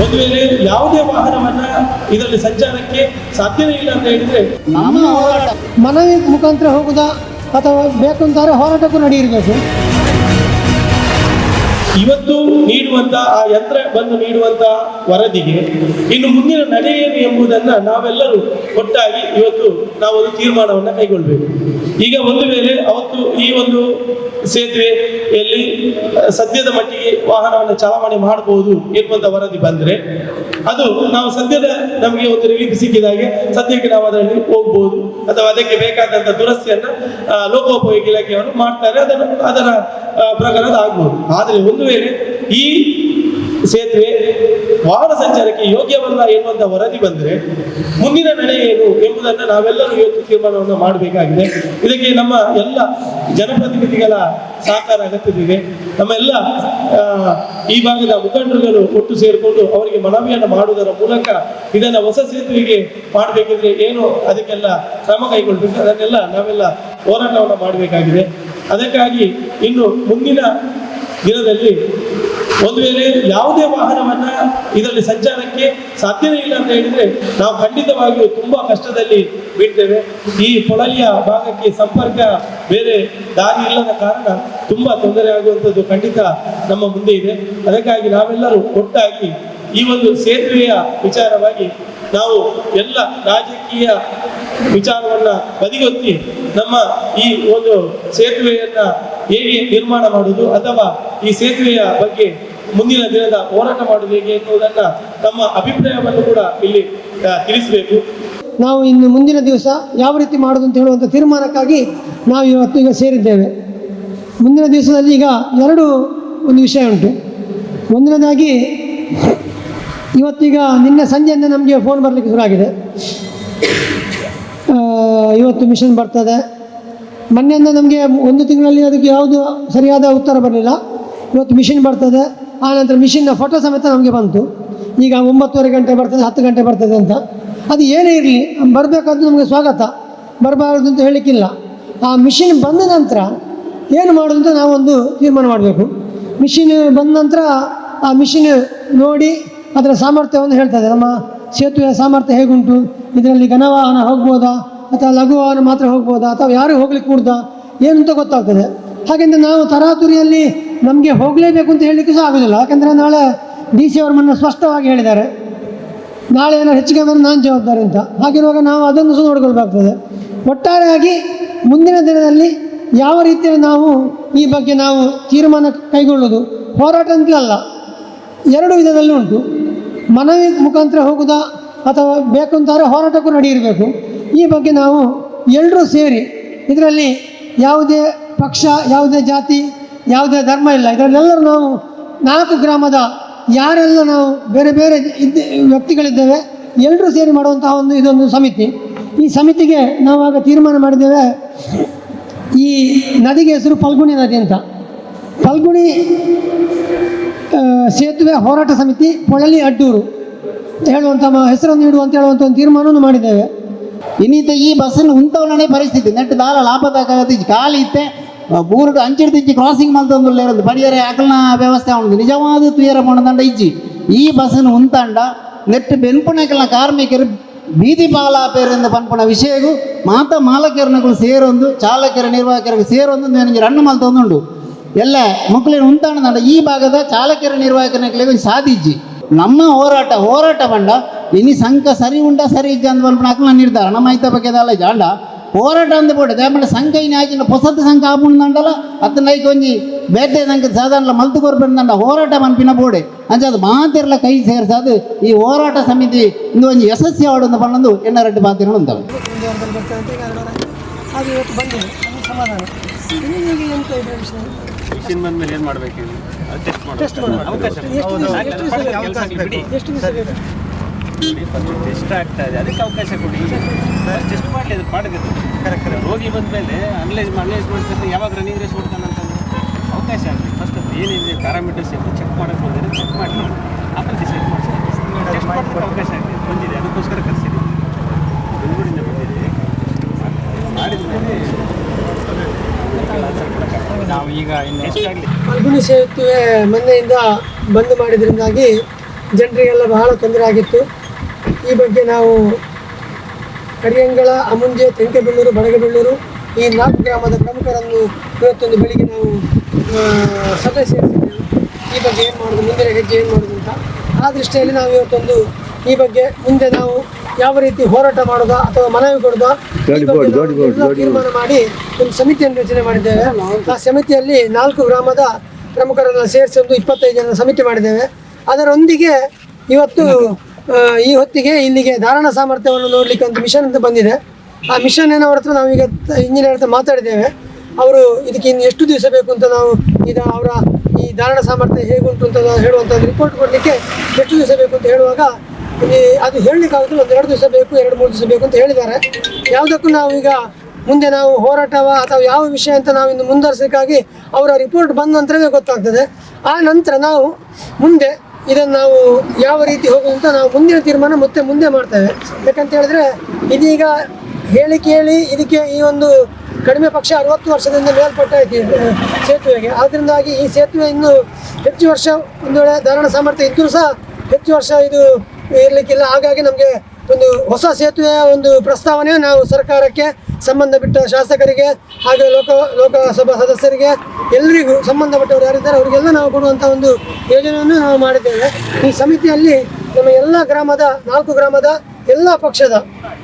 ಒಂದು ವೇಳೆ ಯಾವುದೇ ವಾಹನವನ್ನ ಇದರಲ್ಲಿ ಸಂಚಾರಕ್ಕೆ ಸಾಧ್ಯವೇ ಇಲ್ಲ ಅಂತ ಹೇಳಿದ್ರೆ ನಮ್ಮ ಹೋರಾಟ. ಮನವಿ ಮುಖಾಂತರ ಹೋಗುದಾ ಅಥವಾ ಬೇಕು ಅಂತಾರೆ ಹೋರಾಟಕ್ಕೂ ನಡೆಯಿರಬೇಕು ಇವತ್ತು ನೀಡುವಂತ ಆ ಯಂತ್ರ ಬಂದು ನೀಡುವಂತ ವರದಿಗೆ ಇನ್ನು ಮುಂದಿನ ನಡೆ ಏನು ಎಂಬುದನ್ನ ನಾವೆಲ್ಲರೂ ಒಟ್ಟಾಗಿ ಇವತ್ತು ನಾವು ಒಂದು ತೀರ್ಮಾನವನ್ನ ಕೈಗೊಳ್ಬೇಕು. ಈಗ ಒಂದು ವೇಳೆ ಅವತ್ತು ಈ ಒಂದು ಸೇತುವೆಯಲ್ಲಿ ಎಲ್ಲಿ ಸದ್ಯದ ಮಟ್ಟಿಗೆ ವಾಹನವನ್ನು ಚಾಲನೆ ಮಾಡಬಹುದು ಎನ್ನುವಂತ ವರದಿ ಬಂದ್ರೆ ಅದು ನಾವು ಸದ್ಯದ ನಮಗೆ ಒಂದು ರಿಲೀಫ್ ಸಿಕ್ಕಿದಾಗೆ ಸದ್ಯಕ್ಕೆ ನಾವು ಅದರಲ್ಲಿ ಹೋಗ್ಬೋದು. ಅಥವಾ ಅದಕ್ಕೆ ಬೇಕಾದಂತ ದುರಸ್ತಿಯನ್ನ ಲೋಕೋಪಯೋಗಿ ಇಲಾಖೆಯವರು ಮಾಡ್ತಾರೆ. ಅದನ್ನು ಅದರ ಪ್ರಕಾರ ಆಗ್ಬೋದು. ಆದರೆ ಒಂದು ವೇಳೆ ಈ ಸೇತುವೆ ವಾಹನ ಸಂಚಾರಕ್ಕೆ ಯೋಗ್ಯವಲ್ಲ ಎನ್ನುವಂತ ವರದಿ ಬಂದರೆ ಮುಂದಿನ ನಡೆ ಏನು ಎಂಬುದನ್ನು ನಾವೆಲ್ಲರೂ ಇವತ್ತು ತೀರ್ಮಾನವನ್ನು ಮಾಡಬೇಕಾಗಿದೆ. ಇದಕ್ಕೆ ನಮ್ಮ ಎಲ್ಲ ಜನಪ್ರತಿನಿಧಿಗಳ ಸಹಕಾರ ಅಗತ್ಯವಿದೆ. ನಮ್ಮೆಲ್ಲ ಈ ಭಾಗದ ಮುಖಂಡರುಗಳು ಒಟ್ಟು ಸೇರಿಕೊಂಡು ಅವರಿಗೆ ಮನವಿಯನ್ನು ಮಾಡುವುದರ ಮೂಲಕ ಇದನ್ನ ಹೊಸ ಸೇತುವೆಗೆ ಮಾಡಬೇಕಿದ್ರೆ ಏನು ಅದಕ್ಕೆಲ್ಲ ಕ್ರಮ ಕೈಗೊಳ್ಬೇಕು. ಅದನ್ನೆಲ್ಲ ನಾವೆಲ್ಲ ಹೋರಾಟವನ್ನು ಮಾಡಬೇಕಾಗಿದೆ. ಅದಕ್ಕಾಗಿ ಇನ್ನು ಮುಂದಿನ ದಿನದಲ್ಲಿ ಒಂದು ವೇಳೆ ಯಾವುದೇ ವಾಹನವನ್ನ ಇದರಲ್ಲಿ ಸಂಚಾರಕ್ಕೆ ಸಾಧ್ಯವೇ ಇಲ್ಲ ಅಂತ ಹೇಳಿದ್ರೆ ನಾವು ಖಂಡಿತವಾಗಿಯೂ ತುಂಬಾ ಕಷ್ಟದಲ್ಲಿ ಬೀಳ್ತೇವೆ. ಈ ಪೊಳಲಿಯ ಭಾಗಕ್ಕೆ ಸಂಪರ್ಕ ಬೇರೆ ದಾರಿ ಇಲ್ಲದ ಕಾರಣ ತುಂಬಾ ತೊಂದರೆ ಆಗುವಂಥದ್ದು ಖಂಡಿತ ನಮ್ಮ ಮುಂದೆ ಇದೆ. ಅದಕ್ಕಾಗಿ ನಾವೆಲ್ಲರೂ ಒಟ್ಟಾಗಿ ಈ ಒಂದು ಸೇತುವೆಯ ವಿಚಾರವಾಗಿ ನಾವು ಎಲ್ಲ ರಾಜಕೀಯ ವಿಚಾರವನ್ನ ಬದಿಗೊತ್ತಿ ನಮ್ಮ ಈ ಒಂದು ಸೇತುವೆಯನ್ನ ಹೇಗೆ ನಿರ್ಮಾಣ ಮಾಡುವುದು ಅಥವಾ ಈ ಸೇತುವೆಯ ಬಗ್ಗೆ ಮುಂದಿನ ದಿನದ ಹೋರಾಟ ಮಾಡುವುದು ಹೇಗೆ ಎನ್ನುವುದನ್ನ ನಮ್ಮ ಅಭಿಪ್ರಾಯವನ್ನು ಕೂಡ ಇಲ್ಲಿ ತಿಳಿಸಬೇಕು. ನಾವು ಇನ್ನು ಮುಂದಿನ ದಿವಸ ಯಾವ ರೀತಿ ಮಾಡೋದು ಅಂತ ಹೇಳುವಂಥ ತೀರ್ಮಾನಕ್ಕಾಗಿ ನಾವು ಇವತ್ತು ಈಗ ಸೇರಿದ್ದೇವೆ. ಮುಂದಿನ ದಿವಸದಲ್ಲಿ ಈಗ ಎರಡು ಒಂದು ವಿಷಯ ಉಂಟು. ಒಂದನೇದಾಗಿ, ಇವತ್ತೀಗ ನಿನ್ನೆ ಸಂಜೆಯಿಂದ ನಮಗೆ ಫೋನ್ ಬರಲಿಕ್ಕೆ ಶುರು ಆಗಿದೆ ಇವತ್ತು ಮಿಷನ್ ಬರ್ತದೆ. ಮೊನ್ನೆಯಿಂದ ನಮಗೆ ಒಂದು ತಿಂಗಳಲ್ಲಿ ಅದಕ್ಕೆ ಯಾವುದು ಸರಿಯಾದ ಉತ್ತರ ಬರಲಿಲ್ಲ. ಇವತ್ತು ಮಿಷಿನ್ ಬರ್ತದೆ. ಆನಂತರ ಮಿಷಿನ್ನ ಫೋಟೋ ಸಮೇತ ನಮಗೆ ಬಂತು. ಈಗ ಒಂಬತ್ತುವರೆ ಗಂಟೆ ಬರ್ತದೆ, ಹತ್ತು ಗಂಟೆ ಬರ್ತದೆ ಅಂತ. ಅದು ಏನೇ ಇರಲಿ ಬರಬೇಕಂತ ನಮಗೆ ಸ್ವಾಗತ. ಬರಬಾರ್ದು ಅಂತ ಹೇಳಲಿಕ್ಕಿಲ್ಲ ಆ ಮಿಷಿನ್ ಬಂದ ನಂತರ ಏನು ಮಾಡೋದು ಅಂತ ನಾವೊಂದು ತೀರ್ಮಾನ ಮಾಡಬೇಕು. ಮಿಷಿನ್ ಬಂದ ನಂತರ ಆ ಮಿಷಿನ್ ನೋಡಿ ಅದರ ಸಾಮರ್ಥ್ಯವನ್ನು ಹೇಳ್ತದೆ ನಮ್ಮ ಸೇತುವೆಯ ಸಾಮರ್ಥ್ಯ ಹೇಗುಂಟು? ಇದರಲ್ಲಿ ಘನವಾಹನ ಹೋಗ್ಬೋದಾ? ಅಥವಾ ಲಘು ವಾಹನ ಮಾತ್ರ ಹೋಗ್ಬೋದಾ? ಅಥವಾ ಯಾರು ಹೋಗ್ಲಿಕ್ಕೆ ಕೂಡ್ದಾ? ಏನು ಅಂತ ಗೊತ್ತಾಗ್ತದೆ. ಹಾಗೆಂದ್ರೆ ನಾವು ತರಾತುರಿಯಲ್ಲಿ ನಮಗೆ ಹೋಗಲೇಬೇಕು ಅಂತ ಹೇಳಲಿಕ್ಕೆ ಸಹ ಆಗೋದಿಲ್ಲ. ಯಾಕಂದರೆ ನಾಳೆ ಡಿ ಸಿ ಅವರು ಮೊನ್ನೆ ಸ್ಪಷ್ಟವಾಗಿ ಹೇಳಿದ್ದಾರೆ. ನಾಳೆ ಹೆಚ್ಚಿಗೆ ಬಂದರೆ ನಾನು ಜವಾಬ್ದಾರಿ ಅಂತ. ಹಾಗಿರುವಾಗ ನಾವು ಅದನ್ನು ಸಹ ನೋಡ್ಕೊಳ್ಬೇಕಾಗ್ತದೆ. ಒಟ್ಟಾರೆಯಾಗಿ ಮುಂದಿನ ದಿನದಲ್ಲಿ ಯಾವ ರೀತಿಯಲ್ಲಿ ನಾವು ಈ ಬಗ್ಗೆ ನಾವು ತೀರ್ಮಾನ ಕೈಗೊಳ್ಳೋದು ಹೋರಾಟ ಅಂತ ಅಲ್ಲ. ಎರಡು ವಿಧದಲ್ಲಿ ಉಂಟು. ಮನವಿ ಮುಖಾಂತರ ಹೋಗುವುದಾ ಅಥವಾ ಬೇಕು ಅಂತಾರೆ ಹೋರಾಟಕ್ಕೂ ನಡೆಯಿರಬೇಕು ಈ ಬಗ್ಗೆ ನಾವು ಎಲ್ಲರೂ ಸೇರಿ ಇದರಲ್ಲಿ ಯಾವುದೇ ಪಕ್ಷ, ಯಾವುದೇ ಜಾತಿ ಯಾವುದೇ ಧರ್ಮ ಇಲ್ಲ. ಇದರಲ್ಲೆಲ್ಲರೂ ನಾವು ನಾಲ್ಕು ಗ್ರಾಮದ ಯಾರೆಲ್ಲ ನಾವು ಬೇರೆ ಬೇರೆ ಇದ್ದ, ವ್ಯಕ್ತಿಗಳಿದ್ದೇವೆ ಎಲ್ಲರೂ ಸೇರಿ ಮಾಡುವಂತಹ ಒಂದು ಇದೊಂದು ಸಮಿತಿ. ಈ ಸಮಿತಿಗೆ ನಾವು ಆಗ ತೀರ್ಮಾನ ಮಾಡಿದ್ದೇವೆ, ಈ ನದಿಗೆ ಹೆಸರು ಫಲ್ಗುಣಿ ನದಿ ಅಂತ. ಫಲ್ಗುಣಿ ಸೇತುವೆ ಹೋರಾಟ ಸಮಿತಿ, ಪೊಳಲಿ ಅಡ್ಡೂರು. ಹೇಳುವಂಥ ಹೆಸರನ್ನು ಇಡುವ ಅಂತ ಹೇಳುವಂಥ ಒಂದು ತೀರ್ಮಾನವನ್ನು ಮಾಡಿದ್ದೇವೆ. ಇನ್ನಿತ ಈ ಬಸ್ಸನ್ನು ಉಂತವನೇ ಪರಿಸ್ಥಿತಿ ನೆಟ್ಟು ದಾಲ ಲಾಭದಾಗತಿ ಖಾಲಿ ಇತ್ತೆ. ಬೂರುಡು ಅಂಚಿಡ್ದಿಚ್ಚಿ ಕ್ರಾಸಿಂಗ್ ಮಲ್ತೊಂದು ಪಡಿಯರ ಅಕಲ್ನ ವ್ಯವಸ್ಥೆ ಉಂಟು. ನಿಜವಾದ ತುಯರ ಪಣದಂಡ ಇಜ್ಜಿ. ಈ ಬಸ್ಸನ್ನು ಉಂತಾಂಡ ನೆಟ್ಟು ಬೆನ್ಪುಣಕಲ್ನ ಕಾರ್ಮಿಕರು ಬೀದಿ ಪಾಲಾಪೇರಿಂದ ಪನ್ಪುಣ ವಿಷಯಗೂ ಮಾತ ಮಾಲಕರನಗಳು ಸೇರೊಂದು, ಚಾಲಕರ, ನಿರ್ವಾಹಕರಿಗೆ ಸೇರೊಂದು ನನಗೆ ರಣ್ಣು ಮಲ್ತೊಂದುಂಡು ಎಲ್ಲ ಮಕ್ಕಳಿನ ಉಂತಾಣದಂಡ ಈ ಭಾಗದ ಚಾಲಕರ ನಿರ್ವಾಹಕನಿಗೆ ಸಾಧಿಜ್ಜಿ ನಮ್ಮ ಹೋರಾಟ ಹೋರಾಟ ಬಂಡ. ಇನಿ ಸಂಕ ಸರಿ ಉಂಟ ಸರಿ ಇಜ್ಜ ಅಂತ ಬಲ್ಪನ ಅಕ್ಲ ನಿರ್ಧಾರ. ನಮ್ಮ ಐತ ಬಗ್ಗೆ ಅಲ್ಲ ಜಾಂಡ ಹೋರಾಟ ಅಂದ ಬೋಡೆ. ದೇಪಂಡ ಸಂಘ ಆಚಿನ ಹೊಸತು ಸಂಘ ಅತ್ತ ನೈಕ್ ಒಂಜಿ ಬೇಟೆ ಸಂಘ ಸಾಧಾರಣ ಮಲ್ತು ಕೊರ್ಬಂದ ಹೋರಾಟ ಮನ್ಪಿನ ಬೋಡೆ ಅಂಚ ಅದು ಮಾತಿರ್ಲ ಕೈ ಸೇರ್ಸದು ಈ ಹೋರಾಟ ಸಮಿತಿ ಇಂದು ಒಂದು ಯಶಸ್ವಿ ಆವಡು ಬಂದು ಎನ್ನ ರೆಡ್ಡಿ ಮಾತಿನ ಉಂಟವೆ. ಎಷ್ಟು ಕೊಡಿ ಫಸ್ಟ್ ಟೆಸ್ಟ್ ಆಗ್ತಾ ಇದೆ. ಅದಕ್ಕೆ ಅವಕಾಶ ಕೊಡಿ. ಟೆಸ್ಟ್ ಮಾಡಲಿ ಅದು ಮಾಡಬೇಕು. ಕರೆಕ್ಟ್ ರೋಗಿ ಬಂದ ಮೇಲೆ ಅನಲೈಸ್ ಅನಲೈಸ್ ಮಾಡಿದ್ರೆ ಯಾವಾಗ ರನ್ನಿಂಗ್ ರೇಸ್ ಓಡ್ತಾನೆ ಅಂತಂದ್ರೆ ಅವಕಾಶ ಆಗಲಿ. ಫಸ್ಟ್ ಅದು ಏನಿದೆ ಪ್ಯಾರಾಮೀಟರ್ಸ್ ಏನು ಚೆಕ್ ಮಾಡೋಕ್ಕೆ ಹೋದರೆ ಚೆಕ್ ಮಾಡಿ ಆಮೇಲೆ ಡಿಸೈಡ್ ಮಾಡಿಸ್ತಾರೆ ಟೆಸ್ಟ್ ಮಾಡೋಕ್ಕೆ ಅವಕಾಶ ಆಗಲಿ. ಬಂದಿದೆ. ಅದಕ್ಕೋಸ್ಕರ ಕರೆಸಿದೆ. ಬೆಂಗಳೂರಿಂದ ಬಂದಿದೆ. ಮಾಡಿದ ಮೇಲೆ ನಾವು ಈಗ ಸೇತುವೆ ಮೊನ್ನೆಯಿಂದ ಬಂದ್ ಮಾಡಿದ್ರಿಂದಾಗಿ ಜನರಿಗೆಲ್ಲ ಬಹಳ ತೊಂದರೆ ಆಗಿತ್ತು. ಈ ಬಗ್ಗೆ ನಾವು ಕರಿಯಂಗಳ ಅಮುಂಜೆ ತೆಂಕೆಬೆಳ್ಳೂರು ಬಡಗಬೆಳ್ಳೂರು ಈ ನಾಲ್ಕು ಗ್ರಾಮದ ಪ್ರಮುಖರನ್ನು ಇವತ್ತೊಂದು ಬೆಳಿಗ್ಗೆ ನಾವು ಸಭೆ ಸೇರಿಸಿದ್ದೆವು. ಈ ಬಗ್ಗೆ ಏನು ಮಾಡೋದು ಮುಂದಿನ ಹೆಜ್ಜೆ ಏನು ಮಾಡೋದು ಅಂತ. ಆ ದೃಷ್ಟಿಯಲ್ಲಿ ನಾವು ಇವತ್ತೊಂದು ಈ ಬಗ್ಗೆ ಮುಂದೆ ನಾವು ಯಾವ ರೀತಿ ಹೋರಾಟ ಮಾಡೋದಾ ಅಥವಾ ಮನವಿ ಕೊಡೋದಾ ತೀರ್ಮಾನ ಮಾಡಿ ಒಂದು ಸಮಿತಿಯನ್ನು ರಚನೆ ಮಾಡಿದ್ದೇವೆ. ಆ ಸಮಿತಿಯಲ್ಲಿ ನಾಲ್ಕು ಗ್ರಾಮದ ಪ್ರಮುಖರನ್ನು ಸೇರಿಸಿ ಒಂದು ಇಪ್ಪತ್ತೈದು ಜನ ಸಮಿತಿ ಮಾಡಿದ್ದೇವೆ. ಅದರೊಂದಿಗೆ ಇವತ್ತು ಈ ಹೊತ್ತಿಗೆ ಇಲ್ಲಿಗೆ ಧಾರಣ ಸಾಮರ್ಥ್ಯವನ್ನು ನೋಡಲಿಕ್ಕೆ ಒಂದು ಮಿಷನ್ ಅಂತ ಬಂದಿದೆ. ಆ ಮಿಷನ್ ಏನೋ ಹೊರತು ಹತ್ರ ನಾವೀಗ ಇಂಜಿನಿಯರ್ ಹತ್ರ ಮಾತಾಡಿದ್ದೇವೆ. ಅವರು ಇದಕ್ಕೆ ಇನ್ನು ಎಷ್ಟು ದಿವಸ ಬೇಕು ಅಂತ ನಾವು ಈಗ ಅವರ ಈ ಧಾರಣ ಸಾಮರ್ಥ್ಯ ಹೇಗುಂಟು ಅಂತ ನಾವು ಹೇಳುವಂಥ ರಿಪೋರ್ಟ್ ಕೊಡಲಿಕ್ಕೆ ಎಷ್ಟು ದಿವಸ ಬೇಕು ಅಂತ ಹೇಳುವಾಗ ಇಲ್ಲಿ ಅದು ಹೇಳಲಿಕ್ಕೆ ಆಗೋದಿಲ್ಲ ಒಂದು ಎರಡು ದಿವಸ ಬೇಕು, ಎರಡು ಮೂರು ದಿವಸ ಬೇಕು ಅಂತ ಹೇಳಿದ್ದಾರೆ. ಯಾವುದಕ್ಕೂ ನಾವು ಈಗ ಮುಂದೆ ನಾವು ಹೋರಾಟವ ಅಥವಾ ಯಾವ ವಿಷಯ ಅಂತ ನಾವು ಇನ್ನು ಮುಂದುವರಿಸಲಿಕ್ಕಾಗಿ ಅವರ ರಿಪೋರ್ಟ್ ಬಂದ ನಂತರವೇ ಗೊತ್ತಾಗ್ತದೆ. ಆ ನಂತರ ನಾವು ಮುಂದೆ ಇದನ್ನು ನಾವು ಯಾವ ರೀತಿ ಹೋಗೋದು ಅಂತ ನಾವು ಮುಂದಿನ ತೀರ್ಮಾನ ಮತ್ತೆ ಮುಂದೆ ಮಾಡ್ತೇವೆ. ಯಾಕಂತ ಹೇಳಿದ್ರೆ ಇದೀಗ ಹೇಳಿ ಕೇಳಿ ಇದಕ್ಕೆ ಈ ಒಂದು ಕಡಿಮೆ ಪಕ್ಷ ಅರವತ್ತು ವರ್ಷದಿಂದ ಮೇಲ್ಪಟ್ಟ ಸೇತುವೆಗೆ. ಆದ್ದರಿಂದಾಗಿ ಈ ಸೇತುವೆ ಇನ್ನು ಹೆಚ್ಚು ವರ್ಷ ಒಂದು ವೇಳೆ ಧಾರಣ ಸಾಮರ್ಥ್ಯ ಇದ್ದರೂ ಸಹ ಹೆಚ್ಚು ವರ್ಷ ಇದು ಇರಲಿಕ್ಕಿಲ್ಲ. ಹಾಗಾಗಿ ನಮಗೆ ಒಂದು ಹೊಸ ಸೇತುವೆಯ ಒಂದು ಪ್ರಸ್ತಾವನೆ ನಾವು ಸರ್ಕಾರಕ್ಕೆ ಸಂಬಂಧಪಟ್ಟ ಶಾಸಕರಿಗೆ ಹಾಗೆ ಲೋಕ, ಲೋಕಸಭಾ ಸದಸ್ಯರಿಗೆ ಎಲ್ಲರಿಗೂ ಸಂಬಂಧಪಟ್ಟವರು ಯಾರಿದ್ದಾರೆ ಅವರಿಗೆಲ್ಲ ನಾವು ಕೊಡುವಂಥ ಒಂದು ಯೋಜನೆಯನ್ನು ನಾವು ಮಾಡಿದ್ದೇವೆ. ಈ ಸಮಿತಿಯಲ್ಲಿ ನಮ್ಮ ಎಲ್ಲ ಗ್ರಾಮದ, ನಾಲ್ಕು ಗ್ರಾಮದ ಎಲ್ಲ ಪಕ್ಷದ,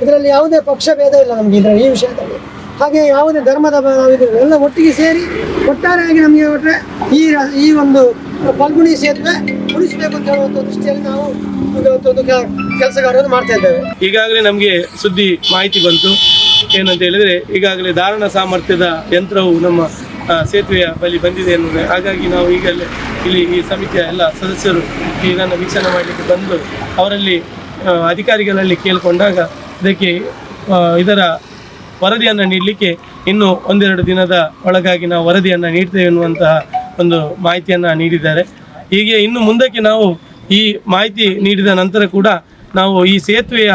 ಇದರಲ್ಲಿ ಯಾವುದೇ ಪಕ್ಷ ಭೇದ ಇಲ್ಲ ನಮಗೆ ಇದರ ಈ ವಿಷಯದಲ್ಲಿ. ಹಾಗೆ ಯಾವುದೇ ಧರ್ಮದ ಎಲ್ಲ ಒಟ್ಟಿಗೆ ಸೇರಿ ಒಟ್ಟಾರೆಯಾಗಿ ನಮಗೆ ಒಟ್ಟರೆ ಈ ಈ ಒಂದು ಫಲ್ಗುಣಿ ಸೇತುವೆ ಉಳಿಸಬೇಕು ಅಂತ ಹೇಳುವಂಥ ದೃಷ್ಟಿಯಲ್ಲಿ ನಾವು ಕೆಲಸಗಾರರು ಮಾಡ್ತಾ ಇದ್ದೇವೆ. ಈಗಾಗಲೇ ನಮಗೆ ಸುದ್ದಿ ಮಾಹಿತಿ ಬಂತು. ಏನಂತ ಹೇಳಿದ್ರೆ ಈಗಾಗಲೇ ಧಾರಣ ಸಾಮರ್ಥ್ಯದ ಯಂತ್ರವು ನಮ್ಮ ಸೇತುವೆಯ ಬಳಿ ಬಂದಿದೆ ಎನ್ನುವುದು. ಹಾಗಾಗಿ ನಾವು ಈಗಲೇ ಇಲ್ಲಿ ಈ ಸಮಿತಿಯ ಎಲ್ಲ ಸದಸ್ಯರು ಇದನ್ನು ವೀಕ್ಷಣೆ ಮಾಡಲಿಕ್ಕೆ ಬಂದು ಅವರಲ್ಲಿ ಅಧಿಕಾರಿಗಳಲ್ಲಿ ಕೇಳಿಕೊಂಡಾಗ ಇದಕ್ಕೆ ಇದರ ವರದಿಯನ್ನು ನೀಡಲಿಕ್ಕೆ ಇನ್ನು ಒಂದೆರಡು ದಿನದ ಒಳಗಾಗಿ ನಾವು ವರದಿಯನ್ನು ನೀಡ್ತೇವೆ ಎನ್ನುವಂತಹ ಒಂದು ಮಾಹಿತಿಯನ್ನು ನೀಡಿದ್ದಾರೆ. ಹೀಗೆ ಇನ್ನು ಮುಂದಕ್ಕೆ ನಾವು ಈ ಮಾಹಿತಿ ನೀಡಿದ ನಂತರ ಕೂಡ ನಾವು ಈ ಸೇತುವೆಯ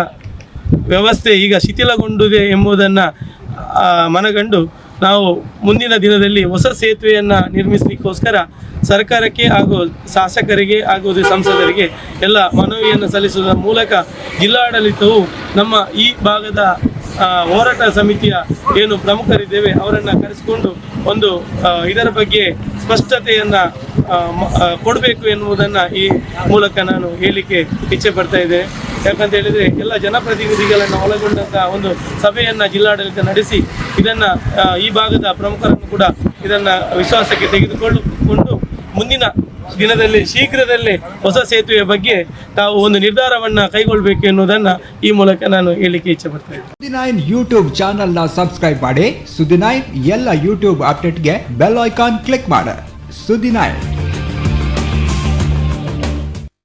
ವ್ಯವಸ್ಥೆ ಈಗ ಶಿಥಿಲಗೊಂಡಿದೆ ಎಂಬುದನ್ನು ಮನಗಂಡು ನಾವು ಮುಂದಿನ ದಿನದಲ್ಲಿ ಹೊಸ ಸೇತುವೆಯನ್ನು ನಿರ್ಮಿಸಲಿಕ್ಕೋಸ್ಕರ ಸರ್ಕಾರಕ್ಕೆ ಹಾಗೂ ಶಾಸಕರಿಗೆ ಹಾಗೂ ಸಂಸದರಿಗೆ ಎಲ್ಲ ಮನವಿಯನ್ನು ಸಲ್ಲಿಸುವುದರ ಮೂಲಕ ಜಿಲ್ಲಾಡಳಿತವು ನಮ್ಮ ಈ ಭಾಗದ ಹೋರಾಟ ಸಮಿತಿಯ ಏನು ಪ್ರಮುಖರಿದ್ದೇವೆ ಅವರನ್ನು ಕರೆಸಿಕೊಂಡು ಒಂದು ಇದರ ಬಗ್ಗೆ ಸ್ಪಷ್ಟತೆಯನ್ನು ಕೊಡಬೇಕು ಎನ್ನುವುದನ್ನು ಈ ಮೂಲಕ ನಾನು ಹೇಳಿಕೆ ಇಚ್ಛೆ ಪಡ್ತಾ ಇದ್ದೇನೆ. ಯಾಕಂತ ಹೇಳಿದ್ರೆ ಎಲ್ಲ ಜನಪ್ರತಿನಿಧಿಗಳನ್ನು ಒಳಗೊಂಡಂತಹ ಒಂದು ಸಭೆಯನ್ನು ಜಿಲ್ಲಾಡಳಿತ ನಡೆಸಿ ಇದನ್ನು ಈ ಭಾಗದ ಪ್ರಮುಖರನ್ನು ಕೂಡ ಇದನ್ನು ವಿಶ್ವಾಸಕ್ಕೆ ತೆಗೆದುಕೊಂಡು ಮುಂದಿನ ದಿನದಲ್ಲಿ, ಶೀಘ್ರದಲ್ಲೇ ಹೊಸ ಸೇತುವೆಯ ಬಗ್ಗೆ ತಾವು ಒಂದು ನಿರ್ಧಾರವನ್ನು ಕೈಗೊಳ್ಳಬೇಕು ಎನ್ನುವುದನ್ನು ಈ ಮೂಲಕ ನಾನು ಹೇಳಲಿಕ್ಕೆ ಇಚ್ಛೆ ಪಡ್ತೇನೆ. ಇದ್ದೇನೆ ಸುದ್ದಿ ನೈನ್ ಯೂಟ್ಯೂಬ್ ಚಾನಲ್ನ ಸಬ್ಸ್ಕ್ರೈಬ್ ಮಾಡಿ, ಸುದಿನಾಯ್ ಎಲ್ಲ ಯೂಟ್ಯೂಬ್ ಅಪ್ಡೇಟ್ಗೆ ಬೆಲ್ ಐಕಾನ್ ಕ್ಲಿಕ್ ಮಾಡಿ. ಸುದಿನಾಯ್.